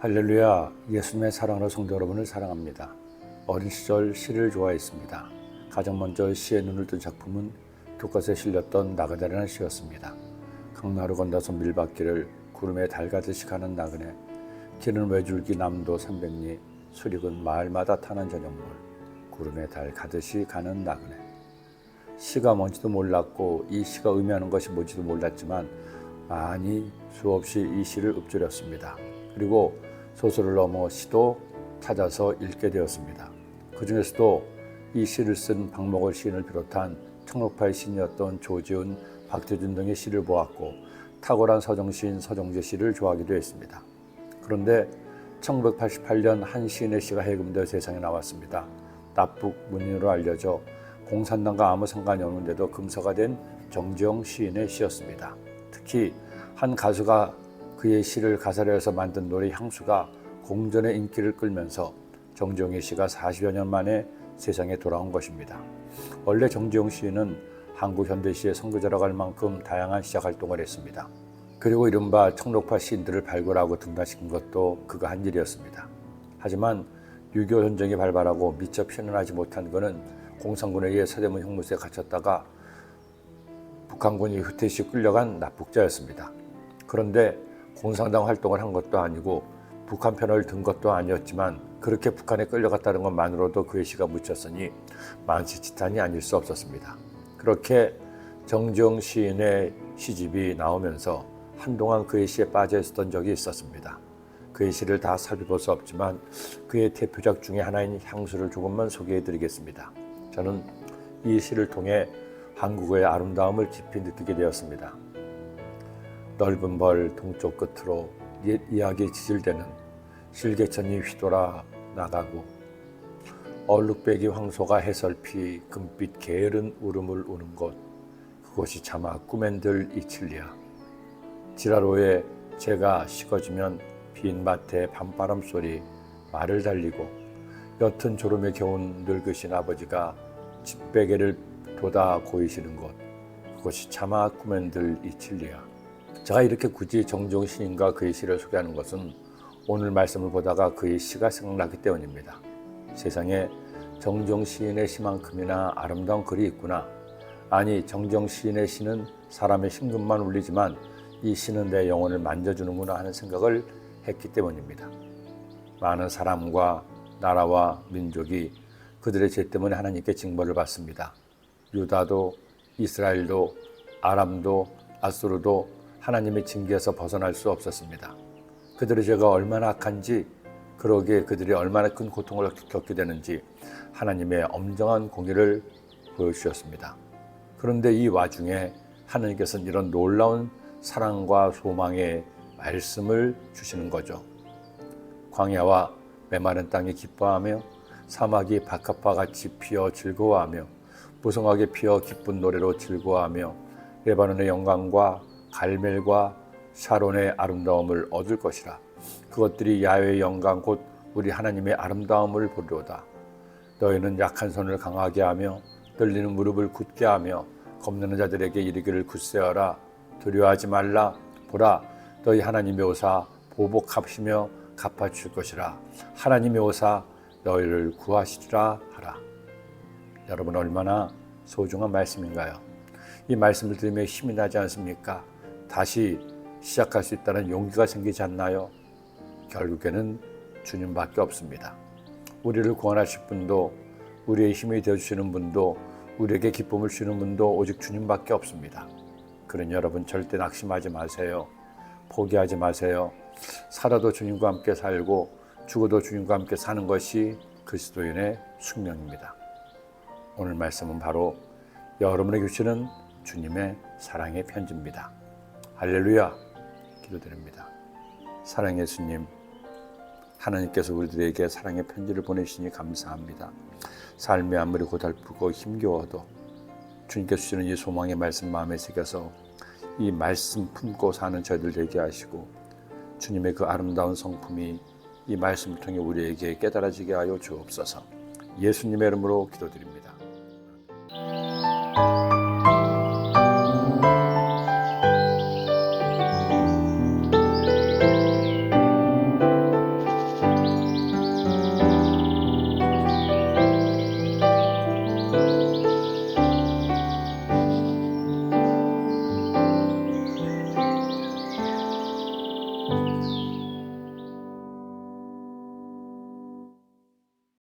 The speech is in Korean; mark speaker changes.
Speaker 1: 할렐루야, 예수님의 사랑으로 성도 여러분을 사랑합니다. 어린 시절 시를 좋아했습니다. 가장 먼저 시에 눈을 뜬 작품은 교과서에 실렸던 나그네라는 시였습니다. 강나루 건너서 밀밭길을 구름에 달가듯이 가는 나그네, 길은 외줄기 남도 삼백리, 수륙은 마을마다 타는 저녁물, 구름에 달 가듯이 가는 나그네. 시가 뭔지도 몰랐고 이 시가 의미하는 것이 뭔지도 몰랐지만 많이 수없이 이 시를 읊조렸습니다. 그리고 소설을 넘어 시도 찾아서 읽게 되었습니다. 그 중에서도 이 시를 쓴 박목월 시인을 비롯한 청록파의 시인이었던 조지은, 박태준 등의 시를 보았고 탁월한 서정시인 서정재 시를 좋아하기도 했습니다. 그런데 1988년 한 시인의 시가 해금되어 세상에 나왔습니다. 납북 문인으로 알려져 공산당과 아무 상관이 없는데도 금서가 된 정지영 시인의 시였습니다. 특히 한 가수가 그의 시를 가사로 해서 만든 노래 향수가 공전의 인기를 끌면서 정지영의 시가 40여 년 만에 세상에 돌아온 것입니다. 원래 정지영 시인은 한국 현대시의 선구자라고 할 만큼 다양한 시작 활동을 했습니다. 그리고 이른바 청록파 시인들을 발굴하고 등단시킨 것도 그가 한 일이었습니다. 하지만 6.25 전쟁이 발발하고 미처 피난하지 못한 그는 공산군에 의해 서대문 형무소에 갇혔다가 북한군이 후퇴시 끌려간 납북자였습니다. 그런데 공산당 활동을 한 것도 아니고 북한 편을 든 것도 아니었지만 그렇게 북한에 끌려갔다는 것만으로도 그의 시가 묻혔으니 만시지탄이 아닐 수 없었습니다. 그렇게 정지영 시인의 시집이 나오면서 한동안 그의 시에 빠져 있었던 적이 있었습니다. 그의 시를 다 살펴볼 수 없지만 그의 대표작 중에 하나인 향수를 조금만 소개해 드리겠습니다. 저는 이 시를 통해 한국어의 아름다움을 깊이 느끼게 되었습니다. 넓은 벌 동쪽 끝으로 옛 이야기 지질대는 실개천이 휘돌아 나가고 얼룩배기 황소가 해설피 금빛 게으른 울음을 우는 곳. 그곳이 차마 꿈엔들 이칠리야. 지라로에 제가 식어지면 빈 밭에 밤바람 소리 말을 달리고 옅은 졸음에 겨운 늙으신 아버지가 집베개를 돋아 고이시는 곳. 그곳이 차마 꿈엔들 이칠리야. 제가 이렇게 굳이 정종 시인과 그의 시를 소개하는 것은 오늘 말씀을 보다가 그의 시가 생각나기 때문입니다. 세상에 정종 시인의 시만큼이나 아름다운 글이 있구나. 아니 정종 시인의 시는 사람의 심금만 울리지만 이 시는 내 영혼을 만져주는구나 하는 생각을 했기 때문입니다. 많은 사람과 나라와 민족이 그들의 죄 때문에 하나님께 징벌을 받습니다. 유다도 이스라엘도 아람도 아수르도 하나님의 징계에서 벗어날 수 없었습니다. 그들의 죄가 얼마나 악한지 그러기에 그들이 얼마나 큰 고통을 겪게 되는지 하나님의 엄정한 공의를 보여주셨습니다. 그런데 이 와중에 하나님께서는 이런 놀라운 사랑과 소망의 말씀을 주시는 거죠. 광야와 메마른 땅이 기뻐하며 사막이 박합화 같이 피어 즐거워하며 무성하게 피어 기쁜 노래로 즐거워하며 레바논의 영광과 갈멜과 샤론의 아름다움을 얻을 것이라. 그것들이 야외의 영광 곧 우리 하나님의 아름다움을 보리로다. 너희는 약한 손을 강하게 하며 떨리는 무릎을 굳게 하며 겁내는 자들에게 이르기를 굳세어라. 두려워하지 말라. 보라, 너희 하나님의 오사 보복하시며 갚아줄 것이라. 하나님의 오사 너희를 구하시리라 하라. 여러분 얼마나 소중한 말씀인가요? 이 말씀을 들으며 힘이 나지 않습니까? 다시 시작할 수 있다는 용기가 생기지 않나요? 결국에는 주님밖에 없습니다. 우리를 구원하실 분도 우리의 힘이 되어 주시는 분도 우리에게 기쁨을 주는 분도 오직 주님밖에 없습니다. 그러니 여러분 절대 낙심하지 마세요. 포기하지 마세요. 살아도 주님과 함께 살고 죽어도 주님과 함께 사는 것이 그리스도인의 숙명입니다. 오늘 말씀은 바로 여러분에게 주시는 주님의 사랑의 편지입니다. 할렐루야 기도드립니다. 사랑의 주님 하나님께서 우리들에게 사랑의 편지를 보내시니 감사합니다. 삶이 아무리 고달프고 힘겨워도 주님께 주시는 이 소망의 말씀 마음에 새겨서 이 말씀 품고 사는 저희들 되게 하시고 주님의 그 아름다운 성품이 이 말씀을 통해 우리에게 깨달아지게 하여 주옵소서. 예수님의 이름으로 기도드립니다.